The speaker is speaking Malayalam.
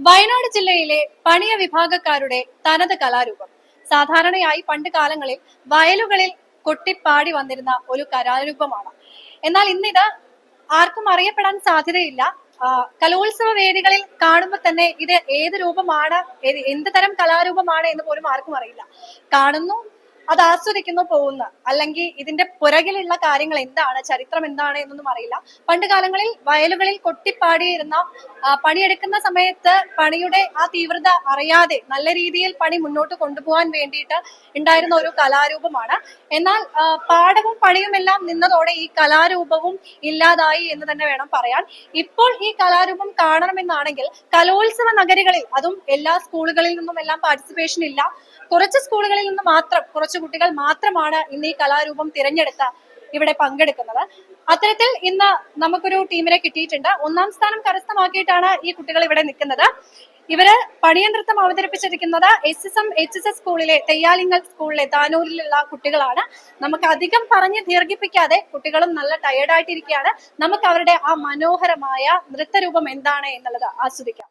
വയനാട് ജില്ലയിലെ പണിയ വിഭാഗക്കാരുടെ തനത് കലാരൂപം. സാധാരണയായി പണ്ട് കാലങ്ങളിൽ വയലുകളിൽ കൊട്ടിപ്പാടി വന്നിരുന്ന ഒരു കലാരൂപമാണ്. എന്നാൽ ഇന്നിത് ആർക്കും അറിയപ്പെടാൻ സാധ്യതയില്ല. കലോത്സവ വേദികളിൽ കാണുമ്പോൾ തന്നെ ഇത് ഏത് രൂപമാണ് എന്ത് തരം കലാരൂപമാണ് എന്ന് പോലും ആർക്കും അറിയില്ല. കാണുന്നു അത് ആസ്വദിക്കുന്നു പോകുന്ന. അല്ലെങ്കിൽ ഇതിന്റെ പുറകിലുള്ള കാര്യങ്ങൾ എന്താണ് ചരിത്രം എന്താണ് എന്നൊന്നും അറിയില്ല. പണ്ട് കാലങ്ങളിൽ വയലുകളിൽ കൊട്ടിപ്പാടിയിരുന്ന പണിയെടുക്കുന്ന സമയത്ത് പണിയുടെ ആ തീവ്രത അറിയാതെ നല്ല രീതിയിൽ പണി മുന്നോട്ട് കൊണ്ടുപോകാൻ വേണ്ടിയിട്ട് ഉണ്ടായിരുന്ന ഒരു കലാരൂപമാണ്. എന്നാൽ പാടവും പണിയുമെല്ലാം നിന്നതോടെ ഈ കലാരൂപവും ഇല്ലാതായി എന്ന് തന്നെ വേണം പറയാൻ. ഇപ്പോൾ ഈ കലാരൂപം കാണണമെന്നാണെങ്കിൽ കലോത്സവ നഗരികളിൽ അതും എല്ലാ സ്കൂളുകളിൽ നിന്നും എല്ലാം പാർട്ടിസിപ്പേഷൻ ഇല്ല. കുറച്ച് സ്കൂളുകളിൽ നിന്ന് മാത്രം കുറച്ച് കുട്ടികൾ മാത്രമാണ് ഇന്ന് ഈ കലാരൂപം തിരഞ്ഞെടുത്ത ഇവിടെ പങ്കെടുക്കുന്നത്. അത്തരത്തിൽ ഇന്ന് നമുക്കൊരു ടീമിനെ കിട്ടിയിട്ടുണ്ട്. ഒന്നാം സ്ഥാനം കരസ്ഥമാക്കിയിട്ടാണ് ഈ കുട്ടികൾ ഇവിടെ നിൽക്കുന്നത്. ഇവർ പണിയനൃത്തം അവതരിപ്പിച്ചിരിക്കുന്നത് S S M H S S സ്കൂളിലെ തെയ്യാലിങ്ങൽ സ്കൂളിലെ താനൂരിലുള്ള കുട്ടികളാണ്. നമുക്ക് അധികം പറഞ്ഞ് ദീർഘിപ്പിക്കാതെ കുട്ടികളും നല്ല ടയേർഡായിട്ടിരിക്കുകയാണ് നമുക്ക് അവരുടെ ആ മനോഹരമായ നൃത്തരൂപം എന്താണ് എന്നുള്ളത് ആസ്വദിക്കാം.